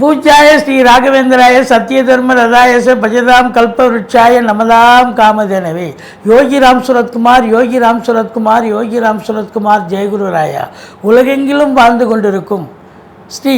பூஜாய ஸ்ரீ ராகவேந்திராய சத்ய தர்ம ரதாயச பஜதாம் கல்பவருட்சாய நமதாம் காமதேனவே. யோகி ராம் சுரத்குமார் யோகி ராம் சுரத்குமார் யோகி ராம் சுரத்குமார் ஜெயகுரு ராயா. உலகெங்கிலும் வாழ்ந்து கொண்டிருக்கும் ஸ்ரீ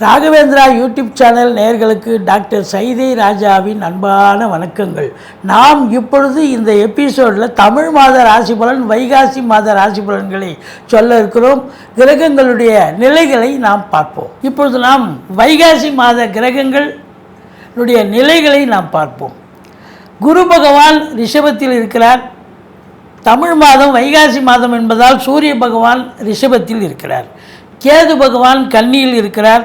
ராகவேந்திரா யூடியூப் சேனல் நேர்களுக்கு டாக்டர் சைதை ராஜாவின் அன்பான வணக்கங்கள். நாம் இப்பொழுது இந்த எபிசோடில் தமிழ் மாத ராசி பலன் வைகாசி மாத ராசி பலன்களை சொல்ல இருக்கிறோம். கிரகங்களுடைய நிலைகளை நாம் பார்ப்போம். இப்பொழுது நாம் வைகாசி மாத கிரகங்களுடைய நிலைகளை நாம் பார்ப்போம். குரு பகவான் ரிஷபத்தில் இருக்கிறார். தமிழ் மாதம் வைகாசி மாதம் என்பதால் சூரிய பகவான் ரிஷபத்தில் இருக்கிறார். கேது பகவான் கன்னியில் இருக்கிறார்.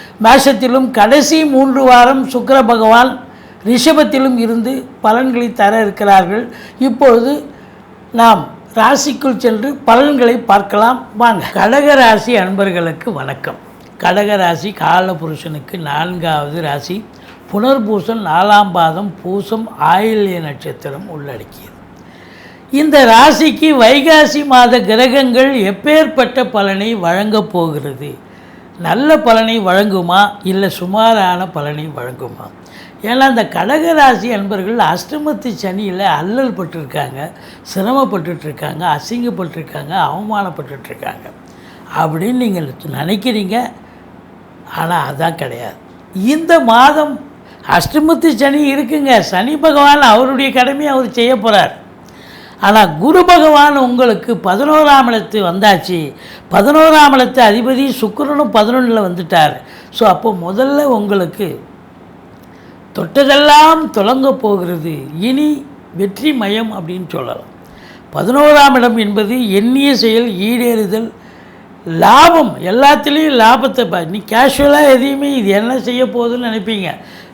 மேஷத்திலும் கடைசி மூன்று வாரம் சுக்கர பகவான் ரிஷபத்திலும் இருந்து பலன்களை தர இருக்கிறார்கள். இப்பொழுது நாம் ராசிக்குள் சென்று பலன்களை பார்க்கலாம். வாங்க. கடக ராசி அன்பர்களுக்கு வணக்கம். கடக ராசி காலபுருஷனுக்கு நான்காவது ராசி. புனர்பூசம் நாலாம் பாதம் பூசம் ஆயில்ய நட்சத்திரம் உள்ளடக்கியது. இந்த ராசிக்கு வைகாசி மாத கிரகங்கள் எப்பேற்பட்ட பலனை வழங்கப் போகிறது? நல்ல பலனை வழங்குமா? இல்லை சுமாரான பலனை வழங்குமா? ஏன்னா அந்த கடகராசி அன்பர்கள் அஷ்டமத்து சனியில் அல்லல் பட்டிருக்காங்க சிரமப்பட்டுருக்காங்க அசிங்கப்பட்டிருக்காங்க அவமானப்பட்டுருக்காங்க அப்படின்னு நீங்கள் நினைக்கிறீங்க. ஆனால் அதான் கிடையாது. இந்த மாதம் அஷ்டமத்து சனி இருக்குங்க. சனி பகவான் அவருடைய கடமையை அவர் செய்ய போகிறார் ஆனால் குரு பகவான் உங்களுக்கு பதினோராம் இடத்து வந்தாச்சு. பதினோராம் இடத்து அதிபதி சுக்கரனும் பதினொன்றில் வந்துட்டார். ஸோ அப்போ முதல்ல உங்களுக்கு தொட்டதெல்லாம் தொடங்க போகிறது. இனி வெற்றி மயம் அப்படின்னு சொல்லலாம். பதினோராம் இடம் என்பது எண்ணிய செயல் ஈடேறுதல் லாபம். எல்லாத்துலேயும் லாபத்தை பா நீ கேஷுவலாக எதையுமே இது என்ன செய்ய போகுதுன்னு நினைப்பீங்க.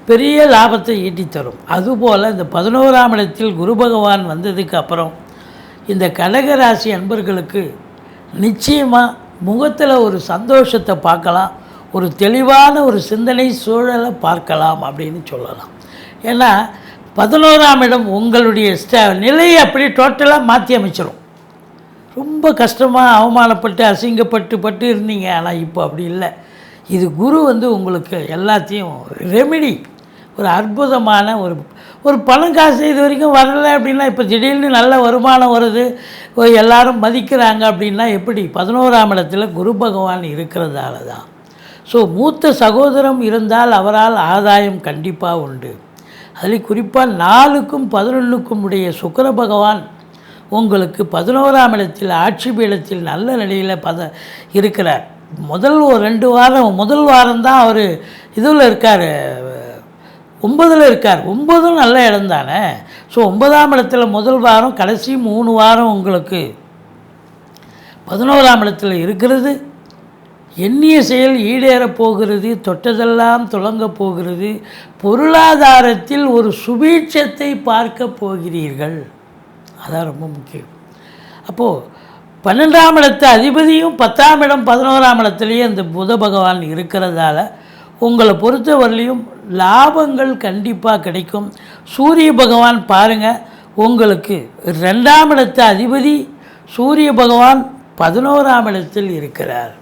பெரிய லாபத்தை ஈட்டி தரும். அதுபோல் இந்த பதினோராம் இடத்தில் குரு பகவான் வந்ததுக்கு அப்புறம் இந்த கடகராசி அன்பர்களுக்கு நிச்சயமாக முகத்தில் ஒரு சந்தோஷத்தை பார்க்கலாம். ஒரு தெளிவான ஒரு சிந்தனை சூழலை பார்க்கலாம் அப்படின்னு சொல்லலாம். ஏன்னா பதினோராம் இடம் உங்களுடைய ஸ்ட நிலையை அப்படி டோட்டலாக மாற்றி அமைச்சிடும் ரொம்ப கஷ்டமாக அவமானப்பட்டு அசிங்கப்பட்டு பட்டு இருந்தீங்க. ஆனால் இப்போ அப்படி இல்லை. இது குரு வந்து உங்களுக்கு எல்லாத்தையும் ரெமெடி ஒரு அற்புதமான ஒரு ஒரு பணம் காசு இது வரைக்கும் வரலை அப்படின்னா இப்போ திடீர்னு நல்ல வருமானம் வருது எல்லாரும் மதிக்கிறாங்க அப்படின்னா எப்படி? பதினோராம் இடத்துல குரு பகவான் இருக்கிறதால தான் ஸோ மூத்த சகோதரம் இருந்தால் அவரால் ஆதாயம் கண்டிப்பாக உண்டு. அதில் குறிப்பாக நாலுக்கும் பதினொன்றுக்கும் உடைய சுக்கர பகவான் உங்களுக்கு பதினோராம் இடத்தில் ஆட்சி பீடத்தில் நல்ல நிலையில் பத இருக்கிறார். முதல் ஒரு ரெண்டு வாரம் முதல் வாரம் தான் அவர் இதில் இருக்கார் ஒன்பதில் இருக்கார். ஒன்பதும் நல்ல இடம் தானே? ஸோ ஒன்பதாம் இடத்துல முதல் வாரம் கடைசி மூணு வாரம் உங்களுக்கு பதினோராம் இடத்துல இருக்கிறது. எண்ணிய செயல் ஈடேறப் போகிறது தொட்டதெல்லாம் தொடங்கப் போகிறது. பொருளாதாரத்தில் ஒரு சுபீட்சத்தை பார்க்க போகிறீர்கள். அதான் ரொம்ப முக்கியம். அப்போது பன்னெண்டாம் இடத்து அதிபதியும் பத்தாம் இடம் பதினோராம் இடத்துலையே அந்த புத பகவான் இருக்கிறதால உங்களை பொறுத்தவரையிலையும் லாபங்கள் கண்டிப்பாக கிடைக்கும். சூரிய பகவான் பாருங்கள் உங்களுக்கு ரெண்டாம் இடத்து அதிபதி சூரிய பகவான் பதினோராம் இடத்தில் இருக்கிறார்.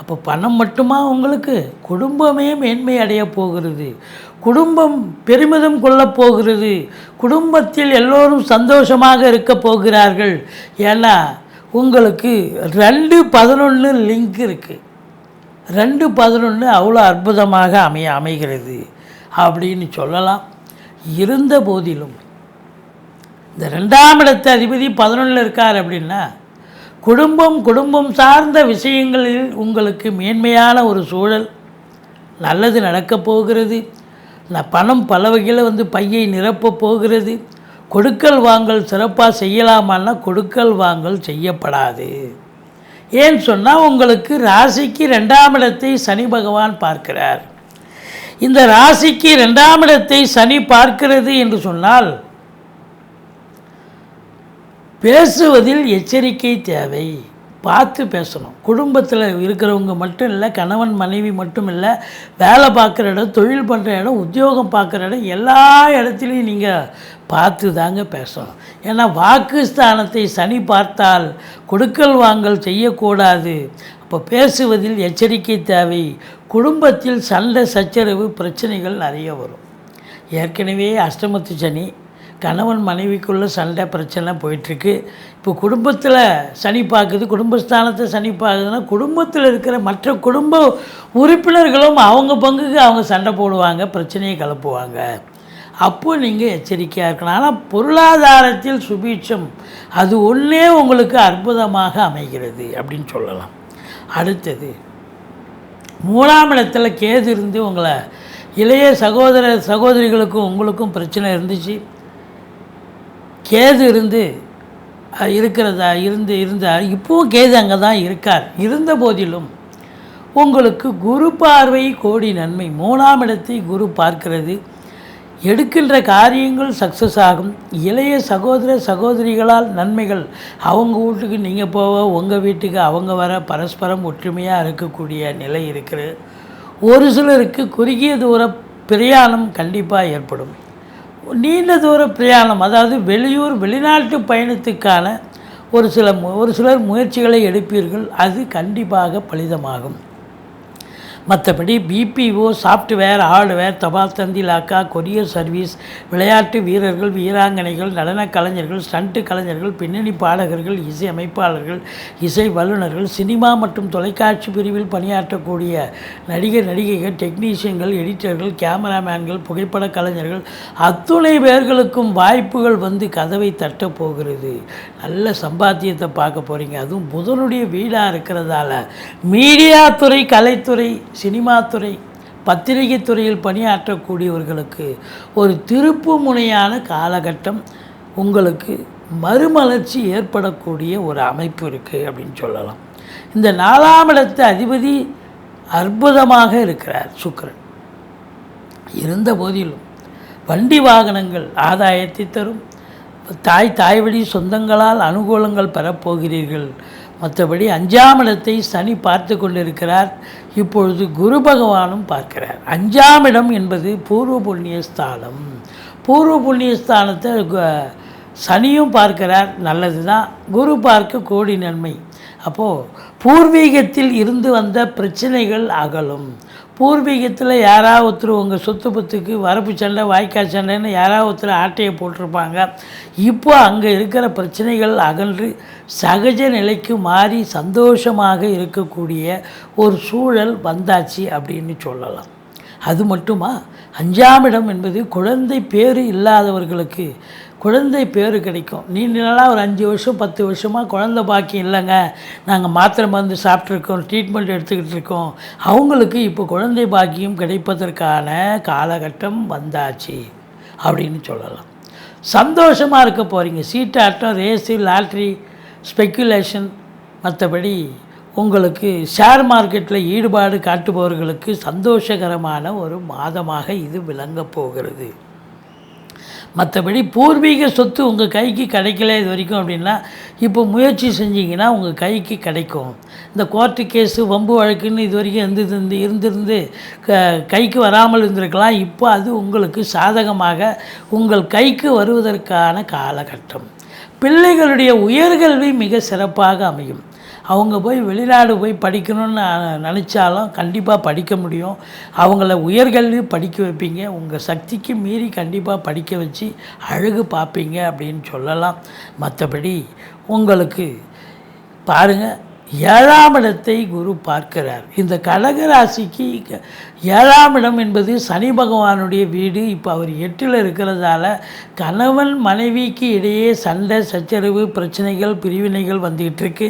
அப்போ பணம் மட்டுமா உங்களுக்கு? குடும்பமே மேன்மை அடைய போகிறது. குடும்பம் பெருமிதம் கொள்ளப் போகிறது. குடும்பத்தில் எல்லோரும் சந்தோஷமாக இருக்க போகிறார்கள். ஏன்னா உங்களுக்கு ரெண்டு பதினொன்று லிங்க் இருக்குது ரெண்டு பதினொன்று அவ்வளோ அற்புதமாக அமைய அமைகிறது அப்படின்னு சொல்லலாம். இருந்த போதிலும் இந்த ரெண்டாம் இடத்து அதிபதி பதினொன்றில் இருக்கார் அப்படின்னா குடும்பம் குடும்பம் சார்ந்த விஷயங்களில் உங்களுக்கு மேன்மையான ஒரு சூழல். நல்லது நடக்கப் போகிறது. நான் பணம் பல வகையில் வந்து பையை நிரப்பப் போகிறது. கொடுக்கல் வாங்கல் சிறப்பாக செய்யலாமான்னா கொடுக்கல் வாங்கல் செய்யப்படாது. ஏன்னு சொன்னால் உங்களுக்கு ராசிக்கு ரெண்டாம் இடத்தை சனி பகவான் பார்க்கிறார். இந்த ராசிக்கு ரெண்டாம் இடத்தை சனி பார்க்கிறது என்று சொன்னால் பேசுவதில் எச்சரிக்கை தேவை. பார்த்து பேசணும். குடும்பத்தில் இருக்கிறவங்க மட்டும் இல்லை கணவன் மனைவி மட்டும் இல்லை வேலை பார்க்குற இடம் தொழில் பண்ணுற இடம் உத்தியோகம் பார்க்குற இடம் எல்லா இடத்துலையும் நீங்கள் பார்த்து தாங்க பேசணும். ஏன்னா வாக்குஸ்தானத்தை சனி பார்த்தால் கொடுக்கல் வாங்கல் செய்யக்கூடாது. அப்போ பேசுவதில் எச்சரிக்கை தேவை. குடும்பத்தில் சண்டை சச்சரவு பிரச்சனைகள் நிறைய வரும். ஏற்கனவே அஷ்டமத்து சனி கணவன் மனைவிக்குள்ளே சண்டை பிரச்சனை போயிட்டுருக்கு. இப்போ குடும்பத்தில் சனி பார்க்குது குடும்பஸ்தானத்தை சனி பார்க்குதுன்னா குடும்பத்தில் இருக்கிற மற்ற குடும்ப உறுப்பினர்களும் அவங்க பங்குக்கு அவங்க சண்டை போடுவாங்க பிரச்சனையை கிளப்புவாங்க அப்போது நீங்கள் எச்சரிக்கையாக இருக்கணும். ஆனால் பொருளாதாரத்தில் சுபீட்சம் அது ஒன்றே உங்களுக்கு அற்புதமாக அமைகிறது அப்படின்னு சொல்லலாம். அடுத்தது மூணாம் இடத்துல கேது இருந்து உங்களை இளைய சகோதர சகோதரிகளுக்கும் உங்களுக்கும் பிரச்சனை இருந்துச்சு. கேது இருந்து இருக்கிறதா இருந்து இருந்தார் இப்போவும் கேது அங்கே தான் இருக்கார். இருந்த போதிலும் உங்களுக்கு குரு பார்வை கோடி நன்மை. மூணாம் இடத்தை குரு பார்க்கிறது. எடுக்கின்ற காரியங்கள் சக்ஸஸ் ஆகும். இளைய சகோதர சகோதரிகளால் நன்மைகள். அவங்க வீட்டுக்கு நீங்கள் போக உங்கள் வீட்டுக்கு அவங்க வர பரஸ்பரம் ஒற்றுமையாக இருக்கக்கூடிய நிலை இருக்கிறது ஒரு சிலருக்கு குறுகிய தூர பிரயாணம் கண்டிப்பாக ஏற்படும். நீண்ட தூர பிரயாணம் அதாவது வெளியூர் வெளிநாட்டு பயணத்துக்கான ஒரு சில ஒரு சிலர் முயற்சிகளை எடுப்பீர்கள் அது கண்டிப்பாக பலிதமாகும். மற்றபடி பிபிஓ சாஃப்ட்வேர் ஹார்ட்வேர் தபால் தந்தி லாக்கா கொரியர் சர்வீஸ் விளையாட்டு வீரர்கள் வீராங்கனைகள் நடனக் கலைஞர்கள் ஸ்டண்ட்டு கலைஞர்கள் பின்னணி பாடகர்கள் இசை அமைப்பாளர்கள் இசை வல்லுநர்கள் சினிமா மற்றும் தொலைக்காட்சி பிரிவில் பணியாற்றக்கூடிய நடிகர் நடிகைகள் டெக்னீஷியன்கள் எடிட்டர்கள் கேமராமேன்கள் புகைப்பட கலைஞர்கள் அத்துணை பேர்களுக்கும் வாய்ப்புகள் வந்து கதவை தட்டப் போகிறது. நல்ல சம்பாத்தியத்தை பார்க்க போகிறீங்க அதுவும் புதனுடைய வீடாக இருக்கிறதால. மீடியா துறை கலைத்துறை சினிமா துறை பத்திரிகை துறையில் பணியாற்றக்கூடியவர்களுக்கு ஒரு திருப்பு முனையான காலகட்டம் உங்களுக்கு மறுமலர்ச்சி ஏற்படக்கூடிய ஒரு அமைப்பு இருக்குது அப்படின்னு சொல்லலாம். இந்த நாலாம் இடத்து அதிபதி அற்புதமாக இருக்கிறார் சுக்கரன். இருந்த போதிலும் வண்டி வாகனங்கள் ஆதாயத்தை தரும். தாய் தாய் வழி சொந்தங்களால் அனுகூலங்கள் பெறப்போகிறீர்கள் மற்றபடி அஞ்சாம் இடத்தை சனி பார்த்து கொண்டிருக்கிறார். இப்பொழுது குரு பகவானும் பார்க்கிறார். அஞ்சாம் இடம் என்பது பூர்வ புண்ணிய ஸ்தானம். பூர்வ புண்ணிய ஸ்தானத்தை கு- சனியும் பார்க்கிறார். நல்லது தான் குரு பார்க்க கோடி நன்மை. அப்போது பூர்வீகத்தில் இருந்து வந்த பிரச்சனைகள் அகலும். பூர்வீகத்தில் யாராவது ஒருத்தர் உங்கள் சொத்து பத்துக்கு வரப்பு சண்டை வாய்க்கால் சண்டைன்னு யாராவது ஒருத்தர் ஆட்டையை போட்டிருப்பாங்க. இப்போ அங்கே இருக்கிற பிரச்சனைகள் அகன்று சகஜ நிலைக்கு மாறி சந்தோஷமாக இருக்கக்கூடிய ஒரு சூழல் வந்தாச்சு அப்படின்னு சொல்லலாம். அது மட்டுமா? அஞ்சாம் இடம் என்பது குழந்தை பேர் இல்லாதவர்களுக்கு குழந்தை பேர் கிடைக்கும். நீண்ட நாளாக ஒரு அஞ்சு வருஷம் பத்து வருஷமாக குழந்தை பாக்கியம் இல்லைங்க. நாங்கள் மாத்திரை மருந்து சாப்பிட்ருக்கோம் ட்ரீட்மெண்ட் எடுத்துக்கிட்டு இருக்கோம். அவங்களுக்கு இப்போ குழந்தை பாக்கியம் கிடைப்பதற்கான காலகட்டம் வந்தாச்சு அப்படின்னு சொல்லலாம். சந்தோஷமாக இருக்க போகிறீங்க சீட்டாட்டம் ரேஸு லாட்ரி ஸ்பெக்குலேஷன் மற்றபடி உங்களுக்கு ஷேர் மார்க்கெட்டில் ஈடுபாடு காட்டுபவர்களுக்கு சந்தோஷகரமான ஒரு மாதமாக இது விளங்கப் போகிறது. மற்றபடி பூர்வீக சொத்து உங்கள் கைக்கு கிடைக்கல இது வரைக்கும் அப்படின்னா இப்போ முயற்சி செஞ்சிங்கன்னா உங்கள் கைக்கு கிடைக்கும். இந்த கோர்ட்டு கேஸு வம்பு வழக்குன்னு இது வரைக்கும் இருந்து இருந்திருந்து க கைக்கு வராமல் இருந்திருக்கலாம். இப்போ அது உங்களுக்கு சாதகமாக உங்கள் கைக்கு வருவதற்கான காலகட்டம். பிள்ளைகளுடைய உயர்கல்வி மிக சிறப்பாக அமையும். அவங்க போய் வெளிநாடு போய் படிக்கணும்னு நினச்சாலும் கண்டிப்பாக படிக்க முடியும். அவங்கள உயர்கல்வி படிக்க வைப்பீங்க. உங்கள் சக்திக்கு மீறி கண்டிப்பாக படிக்க வச்சு அழகு பார்ப்பீங்க அப்படின்னு சொல்லலாம். மற்றபடி உங்களுக்கு பாருங்கள் ஏழாம் இடத்தை குரு பார்க்கிறார். இந்த கடக ராசிக்கு ஏழாம் இடம் என்பது சனி பகவானுடைய வீடு. இப்போ அவர் எட்டில் இருக்கிறதால கணவன் மனைவிக்கு இடையே சண்டை சச்சரவு பிரச்சனைகள் பிரிவினைகள் வந்துக்கிட்டு இருக்கு.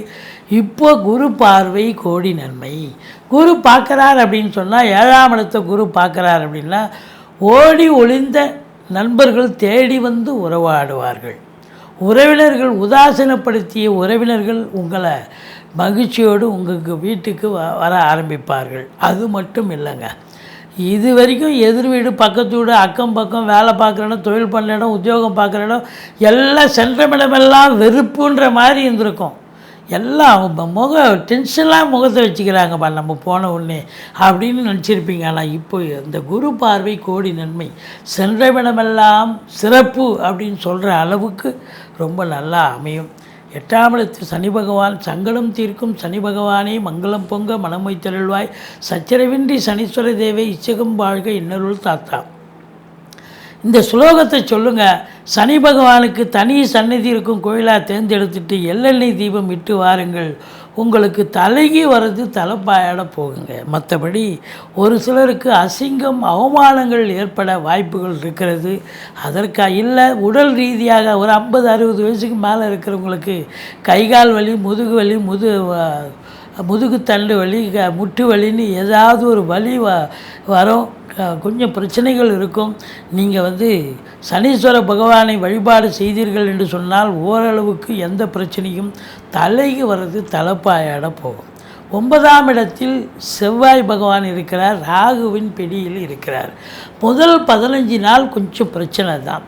இப்போ குரு பார்வை கோடி நன்மை. குரு பார்க்குறார் அப்படின்னு சொன்னால் ஏழாம் இடத்தை குரு பார்க்குறார் அப்படின்னா ஓடி ஒளிந்த நண்பர்கள் தேடி வந்து உறவாடுவார்கள். உறவினர்கள் உதாசீனப்படுத்திய உறவினர்கள் உங்களை மகிழ்ச்சியோடு உங்களுக்கு வீட்டுக்கு வ வர ஆரம்பிப்பார்கள். அது மட்டும் இல்லைங்க. இது வரைக்கும் எதிர் வீடு பக்கத்து வீடு அக்கம் பக்கம் வேலை பார்க்குற இடம் தொழில் பண்ணுற இடம் உத்தியோகம் பார்க்குற இடம் எல்லாம் சென்றமிடமெல்லாம் வெறுப்புன்ற மாதிரி இருந்திருக்கும். எல்லாம் அவங்க முக டென்ஷன்லாம் முகத்தை வச்சுக்கிறாங்கப்பா நம்ம போன உடனே. அப்படின்னு நினச்சிருப்பீங்க. ஆனால் இப்போ இந்த குரு பார்வை கோடி நன்மை. சென்றவிடமெல்லாம் சிறப்பு அப்படின்னு சொல்கிற அளவுக்கு ரொம்ப நல்லா அமையும். எட்டாம் இடத்து சனி பகவான் சங்கடம் தீர்க்கும். சனி பகவானே மங்களம் பொங்க மனமை திரள்வாய் சச்சரவின்றி சனீஸ்வர தேவை இச்சகம் வாழ்க இன்னருள் தாத்தா. இந்த ஸ்லோகத்தை சொல்லுங்க. சனி பகவானுக்கு தனி சந்நிதி இருக்கும் கோயிலாக தேர்ந்தெடுத்துட்டு எள்ளெண்ணெய் தீபம் இட்டு வாருங்கள். உங்களுக்கு தலைகி வர்றது தலைப்பாயாட போகுங்க. மற்றபடி ஒரு சிலருக்கு அசிங்கம் அவமானங்கள் ஏற்பட வாய்ப்புகள் இருக்கிறது. அதற்காக இல்லை உடல் ரீதியாக ஒரு ஐம்பது அறுபது வயசுக்கு மேலே இருக்கிறவங்களுக்கு கை கால் வலி முதுகு வலி முது முதுகுத்தண்டு வலி க- முட்டு வலின்னு ஏதாவது ஒரு வலி வ வரும். கொஞ்சம் பிரச்சனைகள் இருக்கும். நீங்கள் வந்து சனீஸ்வர பகவானை வழிபாடு செய்தீர்கள் என்று சொன்னால் ஓரளவுக்கு எந்த பிரச்சனையும் தலைக்கு வர்றது தலைப்பாயாட போகும். ஒன்பதாம் இடத்தில் செவ்வாய் பகவான் இருக்கிறார் ராகுவின் பிடியில் இருக்கிறார். முதல் பதினஞ்சு நாள் கொஞ்சம் பிரச்சனை தான்.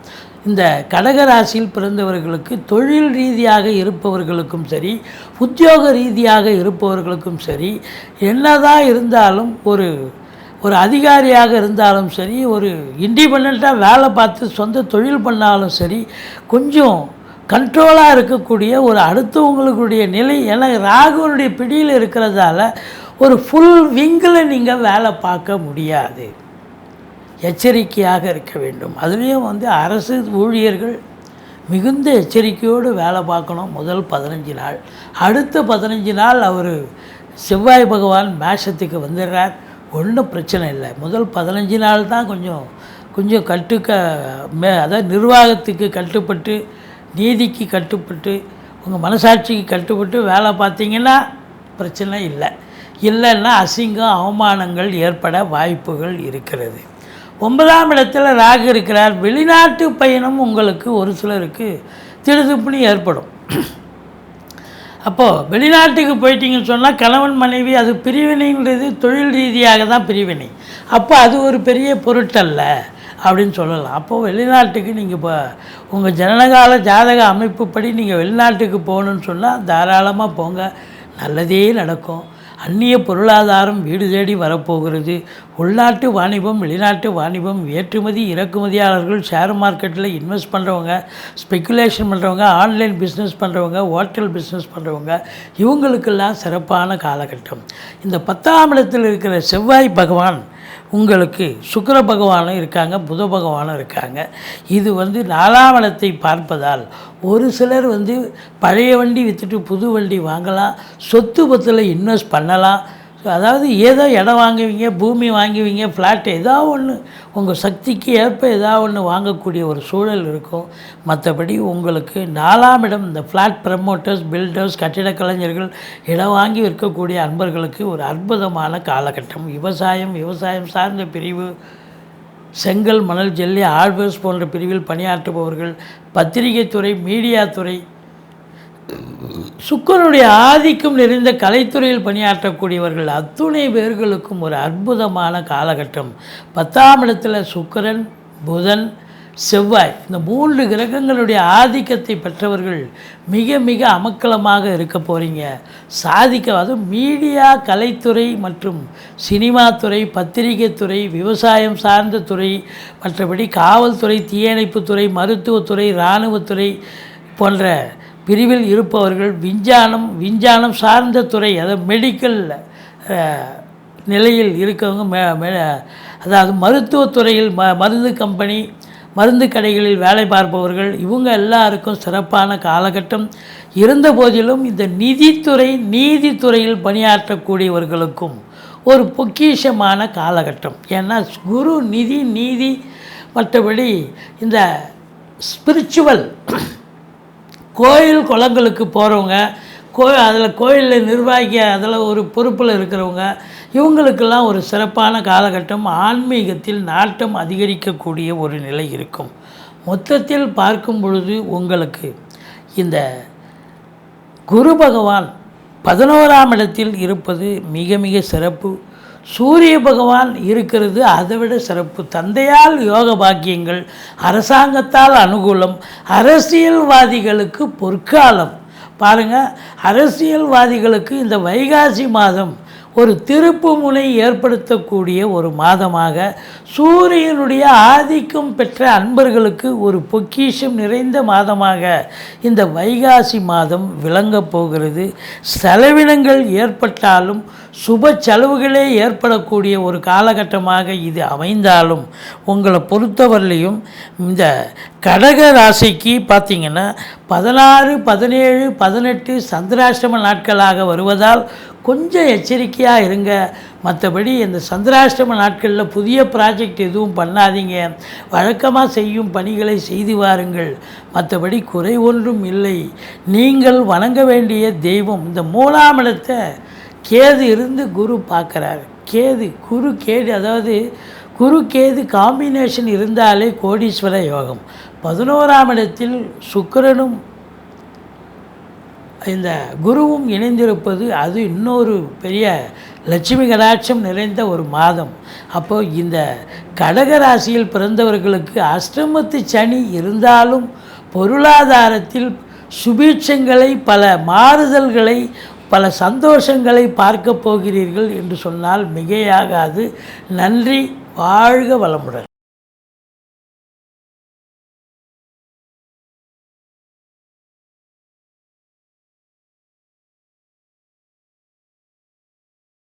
இந்த கடகராசியில் பிறந்தவர்களுக்கு தொழில் ரீதியாக இருப்பவர்களுக்கும் சரி உத்தியோக ரீதியாக இருப்பவர்களுக்கும் சரி என்னதான் இருந்தாலும் ஒரு ஒரு அதிகாரியாக இருந்தாலும் சரி ஒரு இண்டிபெண்ட்டாக வேலை பார்த்து சொந்த தொழில் பண்ணாலும் சரி கொஞ்சம் கண்ட்ரோலாக இருக்கக்கூடிய ஒரு அடுத்தவங்களுடைய நிலை ஏன்னா ராகுவனுடைய பிடியில் இருக்கிறதால ஒரு ஃபுல் விங்கில் நீங்கள் வேலை பார்க்க முடியாது. எச்சரிக்கையாக இருக்க வேண்டும். அதுலேயும் வந்து அரசு ஊழியர்கள் மிகுந்த எச்சரிக்கையோடு வேலை பார்க்கணும் முதல் பதினஞ்சு நாள். அடுத்த பதினஞ்சு நாள் அவர் செவ்வாய் பகவான் மேஷத்துக்கு வந்துடுறார். ஒன்றும் பிரச்சனை இல்லை. முதல் பதினஞ்சு நாள் தான் கொஞ்சம் கொஞ்சம் கட்டுக்க மே அதாவது நிர்வாகத்துக்கு கட்டுப்பட்டு நீதிக்கு கட்டுப்பட்டு உங்கள் மனசாட்சிக்கு கட்டுப்பட்டு வேலை பார்த்தீங்கன்னா பிரச்சனை இல்லை. இல்லைன்னா அசிங்கம் அவமானங்கள் ஏற்பட வாய்ப்புகள் இருக்கிறது. ஒன்பதாம் இடத்துல ராகு இருக்கிறார். வெளிநாட்டு பயணம் உங்களுக்கு ஒரு சிலருக்கு திடுதுப்புனி ஏற்படும். அப்போது வெளிநாட்டுக்கு போயிட்டீங்கன்னு சொன்னால் கணவன் மனைவி அது பிரிவினைன்றது தொழில் ரீதியாக தான் பிரிவினை. அப்போ அது ஒரு பெரிய பொருட்டல்ல அப்படின்னு சொல்லலாம். அப்போது வெளிநாட்டுக்கு நீங்கள் இப்போ உங்கள் ஜனனகால ஜாதக அமைப்புப்படி நீங்கள் வெளிநாட்டுக்கு போகணுன்னு சொன்னால் தாராளமாக போங்க. நல்லதே நடக்கும். அந்நிய பொருளாதாரம் வீடு தேடி வரப்போகிறது. உள்நாட்டு வாணிபம் வெளிநாட்டு வாணிபம் ஏற்றுமதி இறக்குமதியாளர்கள் ஷேர் மார்க்கெட்டில் இன்வெஸ்ட் பண்ணுறவங்க ஸ்பெக்குலேஷன் பண்ணுறவங்க ஆன்லைன் பிஸ்னஸ் பண்ணுறவங்க ஹோட்டல் பிஸ்னஸ் பண்ணுறவங்க இவங்களுக்கெல்லாம் சிறப்பான காலகட்டம். இந்த பத்தாம் இடத்தில் இருக்கிற செவ்வாய் பகவான் உங்களுக்கு சுக்கர பகவானும் இருக்காங்க புத பகவானும் இருக்காங்க. இது வந்து நாலாவளத்தை பார்ப்பதால் ஒரு சிலர் வந்து பழைய வண்டி விற்றுட்டு புது வண்டி வாங்கலாம் சொத்து பத்தில் இன்வெஸ்ட் பண்ணலாம் ஸோ அதாவது ஏதோ இடம் வாங்குவீங்க பூமி வாங்குவீங்க ஃப்ளாட் ஏதோ ஒன்று உங்கள் சக்திக்கு ஏற்ப ஏதோ ஒன்று வாங்கக்கூடிய ஒரு சூழல் இருக்கும். மற்றபடி உங்களுக்கு நாலாம் இடம் இந்த ஃப்ளாட் ப்ரமோட்டர்ஸ் பில்டர்ஸ் கட்டிடக் கலைஞர்கள் இடம் வாங்கி விற்கக்கூடிய அன்பர்களுக்கு ஒரு அற்புதமான காலகட்டம். விவசாயம் விவசாயம் சார்ந்த பிரிவு செங்கல் மணல் ஜெல்லி ஆழ்வர்ஸ் போன்ற பிரிவில் பணியாற்றுபவர்கள் பத்திரிகை துறை மீடியா துறை சுக்கரனுடைய ஆதிக்கம் நிறைந்த கலைத்துறையில் பணியாற்றக்கூடியவர்கள் அத்துணை பேர்களுக்கும் ஒரு அற்புதமான காலகட்டம். பத்தாம் இடத்தில் சுக்கரன் புதன் செவ்வாய் இந்த மூன்று கிரகங்களுடைய ஆதிக்கத்தை பெற்றவர்கள் மிக மிக அமக்கலமாக இருக்க போகிறீங்க சாதிக்க அதுவும் மீடியா கலைத்துறை மற்றும் சினிமா துறை பத்திரிகை துறை விவசாயம் சார்ந்த துறை மற்றபடி காவல்துறை தீயணைப்புத்துறை மருத்துவத்துறை இராணுவத்துறை போன்ற பிரிவில் இருப்பவர்கள் விஞ்ஞானம் விஞ்ஞானம் சார்ந்த துறை அதாவது மெடிக்கல் நிலையில் இருக்கவங்க மே மே அதாவது மருத்துவத்துறையில் ம மருந்து கம்பெனி மருந்து கடைகளில் வேலை பார்ப்பவர்கள் இவங்க எல்லாருக்கும் சிறப்பான காலகட்டம். இருந்த போதிலும் இந்த நிதித்துறை நீதித்துறையில் பணியாற்றக்கூடியவர்களுக்கும் ஒரு பொக்கிஷமான காலகட்டம். ஏன்னா குரு நிதி நீதி மற்றபடி இந்த ஸ்பிரிச்சுவல் கோயில் குளங்களுக்கு போகிறவங்க கோ அதில் கோயிலில் நிர்வாகி அதில் ஒரு பொறுப்பில் இருக்கிறவங்க இவங்களுக்கெல்லாம் ஒரு சிறப்பான காலகட்டம். ஆன்மீகத்தில் நாட்டம் அதிகரிக்கக்கூடிய ஒரு நிலை இருக்கும். மொத்தத்தில் பார்க்கும் பொழுது உங்களுக்கு இந்த குரு பகவான் பதினோராம் இடத்தில் இருப்பது மிக மிக சிறப்பு. சூரிய பகவான் இருக்கிறது அதைவிட சிறப்பு. தந்தையால் யோக பாக்கியங்கள் அரசாங்கத்தால் அனுகூலம் அரசியல்வாதிகளுக்கு பொற்காலம். பாருங்கள் அரசியல்வாதிகளுக்கு இந்த வைகாசி மாதம் ஒரு திருப்பு முனை ஏற்படுத்தக்கூடிய ஒரு மாதமாக சூரியனுடைய ஆதிக்கம் பெற்ற அன்பர்களுக்கு ஒரு பொக்கிஷம் நிறைந்த மாதமாக இந்த வைகாசி மாதம் விளங்கப் போகிறது. செலவினங்கள் ஏற்பட்டாலும் சுப செலவுகளே ஏற்படக்கூடிய ஒரு காலகட்டமாக இது அமைந்தாலும் உங்களை பொறுத்தவரையிலையும் இந்த கடக ராசிக்கு பார்த்தீங்கன்னா பதினாறு பதினேழு பதினெட்டு சந்திராஷ்டம நாட்களாக வருவதால் கொஞ்சம் எச்சரிக்கையாக இருங்க. மற்றபடி இந்த சந்திராஷ்டம நாட்களில் புதிய ப்ராஜெக்ட் எதுவும் பண்ணாதீங்க. வழக்கமாக செய்யும் பணிகளை செய்து வாருங்கள். மற்றபடி குறை ஒன்றும் இல்லை. நீங்கள் வணங்க வேண்டிய தெய்வம் இந்த மூலாமிடத்தை கேது இருந்து குரு பார்க்குறாரு. கேது குரு கேது அதாவது குரு கேது காம்பினேஷன் இருந்தாலே கோடீஸ்வர யோகம். பதினோராம் இடத்தில் சுக்கிரனும் இந்த குருவும் இணைந்திருப்பது அது இன்னொரு பெரிய லட்சுமி கடாட்சம் நிறைந்த ஒரு மாதம். அப்போ இந்த கடக ராசியில் பிறந்தவர்களுக்கு அஷ்டமத்து சனி இருந்தாலும் பொருளாதாரத்தில் சுபீட்சங்களை பல மாறுதல்களை பல சந்தோஷங்களை பார்க்க போகிறீர்கள் என்று சொன்னால் மிகையாகாது. நன்றி வாழ்க வளமுடன்.